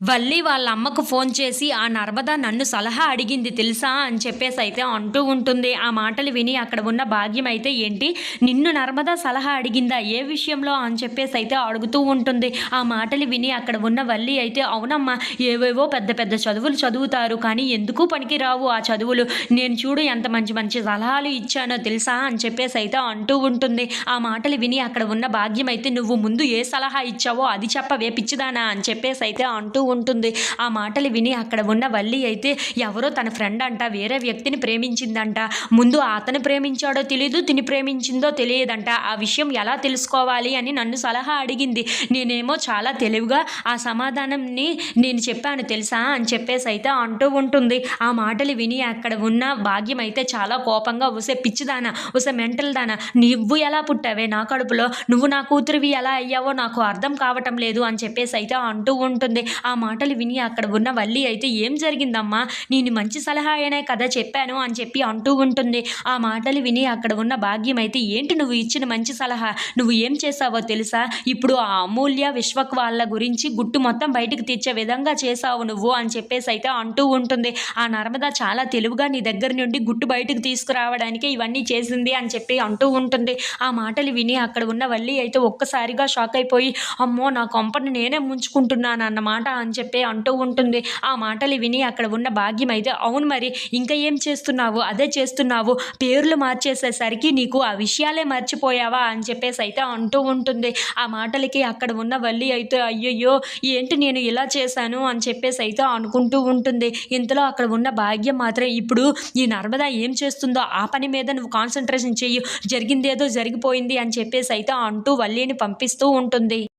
వల్లి వాళ్ళ అమ్మకు ఫోన్ చేసి ఆ నర్మద నన్ను సలహా అడిగింది తెలుసా? అని చెప్పేసి అయితే అంటూ ఉంటుంది. ఆ మాటలు విని అక్కడ ఉన్న భాగ్యం అయితే ఏంటి? నిన్ను నర్మద సలహా అడిగిందా? ఏ విషయంలో? అని చెప్పేసి అయితే అడుగుతూ ఉంటుంది. ఆ మాటలు విని అక్కడ ఉన్న వల్లి అయితే అవునమ్మా ఏవేవో పెద్ద పెద్ద చదువులు చదువుతారు కానీ ఎందుకు పనికిరావు ఆ చదువులు? నేను చూడు ఎంత మంచి మంచి సలహాలు ఇచ్చానో తెలుసా? అని చెప్పేసి అయితే అంటూ ఉంటుంది. ఆ మాటలు విని అక్కడ ఉన్న భాగ్యం అయితే నువ్వు ముందు ఏ సలహా ఇచ్చావో అది చెప్పవే పిచ్చిదానా? అని చెప్పేసి అయితే అంటూ ఉంటుంది. ఆ మాటలు విని అక్కడ ఉన్న వల్లి అయితే ఎవరో తన ఫ్రెండ్ అంట వేరే వ్యక్తిని ప్రేమించిందంట. ముందు అతను ప్రేమించాడో తెలియదు తిని ప్రేమించిందో తెలియదంట. ఆ విషయం ఎలా తెలుసుకోవాలి అని నన్ను సలహా అడిగింది. నేనేమో చాలా తెలివిగా ఆ సమాధానంని నేను చెప్పాను తెలుసా అని చెప్పేసి అయితే అంటూ ఉంటుంది. ఆ మాటలు విని అక్కడ ఉన్న భాగ్యం అయితే చాలా కోపంగా ఉసే పిచ్చిదానా ఉసే మెంటల్ దానా నువ్వు ఎలా పుట్టావే నా కడుపులో? నువ్వు నా కూతురివి ఎలా అయ్యావో నాకు అర్థం కావటం లేదు అని చెప్పేసి అయితే అంటూ ఉంటుంది. ఆ మాటలు విని అక్కడ ఉన్న వల్లి అయితే ఏం జరిగిందమ్మా? నేను మంచి సలహా అయినా కదా చెప్పాను అని చెప్పి అంటూ ఉంటుంది. ఆ మాటలు విని అక్కడ ఉన్న భాగ్యం అయితే ఏంటి నువ్వు ఇచ్చిన మంచి సలహా? నువ్వు ఏం చేసావో తెలుసా? ఇప్పుడు ఆ అమూల్య విశ్వక్ వాళ్ళ గురించి గుట్టు మొత్తం బయటకు తెచ్చే విధంగా చేసావు నువ్వు అని చెప్పేసి అయితే అంటూ ఉంటుంది. ఆ నర్మద చాలా తెలివిగా నీ దగ్గర నుండి గుట్టు బయటకు తీసుకురావడానికి ఇవన్నీ చేసింది అని చెప్పి అంటూ ఉంటుంది. ఆ మాటలు విని అక్కడ ఉన్న వల్లి అయితే ఒక్కసారిగా షాక్ అయిపోయి అమ్మో నా కొంపను నేనే ముంచుకుంటున్నాను అన్నమాట అని అని చెప్పి అంటూ ఉంటుంది. ఆ మాటలు విని అక్కడ ఉన్న భాగ్యం అయితే అవును మరి ఇంకా ఏం చేస్తున్నావు? అదే చేస్తున్నావు? పేర్లు మార్చేసేసరికి నీకు ఆ విషయాలే మర్చిపోయావా? అని చెప్పేసి అయితే అంటూ ఉంటుంది. ఆ మాటలకి అక్కడ ఉన్న వల్లి అయితే అయ్యయ్యో ఏంటి నేను ఇలా చేశాను? అని చెప్పేసి అయితే అనుకుంటూ ఉంటుంది. ఇంతలో అక్కడ ఉన్న భాగ్యం మాత్రం ఇప్పుడు ఈ నర్మద ఏం చేస్తుందో ఆ పని మీద నువ్వు కాన్సన్ట్రేషన్ చెయ్యి. జరిగిందేదో జరిగిపోయింది అని చెప్పేసి అయితే అంటూ వల్లిని పంపిస్తూ ఉంటుంది.